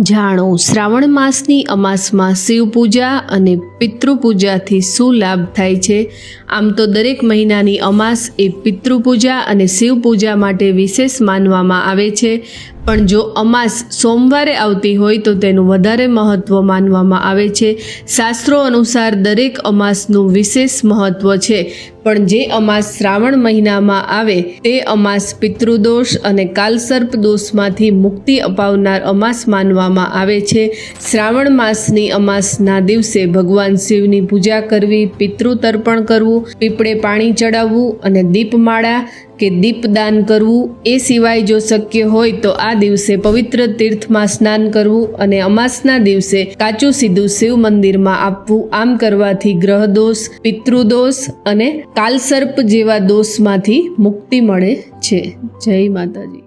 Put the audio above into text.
જાણો, શ્રાવણ માસની અમાસમાં શિવ પૂજા અને પિતૃ પૂજાથી શું લાભ થાય છે? આમ તો દરેક મહિનાની અમાસ એ પિતૃ પૂજા અને શિવ પૂજા માટે વિશેષ માનવામાં આવે છે. પણ જો અમાસ સોમવારે આવતી હોય તો તેનું વધારે મહત્ત્વ માનવામાં આવે છે. શાસ્ત્રો અનુસાર દરેક અમાસનું વિશેષ મહત્ત્વ છે. પણ જે અમાસ શ્રાવણ મહિનામાં આવે, તે અમાસ પિતૃદોષ અને કાલસર્પ દોષમાંથી મુક્તિ અપાવનાર અમાસ માનવામાં આવે છે. શ્રાવણ માસની અમાસના દિવસે ભગવાન શિવની પૂજા કરવી પિતૃ તર્પણ કરવું, પીપળે પાણી ચડાવવું અને દીપમાળા કે દીપદાન કરવું એ સિવાય જો શક્ય હોય તો આ દિવસે પવિત્ર તીર્થમાં સ્નાન કરવું અને અમાસના દિવસે કાચું સીધું શિવ મંદિરમાં આપવું. આમ કરવાથી ગ્રહદોષ, પિતૃદોષ અને કાલસર્પ જેવા દોષમાંથી મુક્તિ મળે છે. જય માતાજી.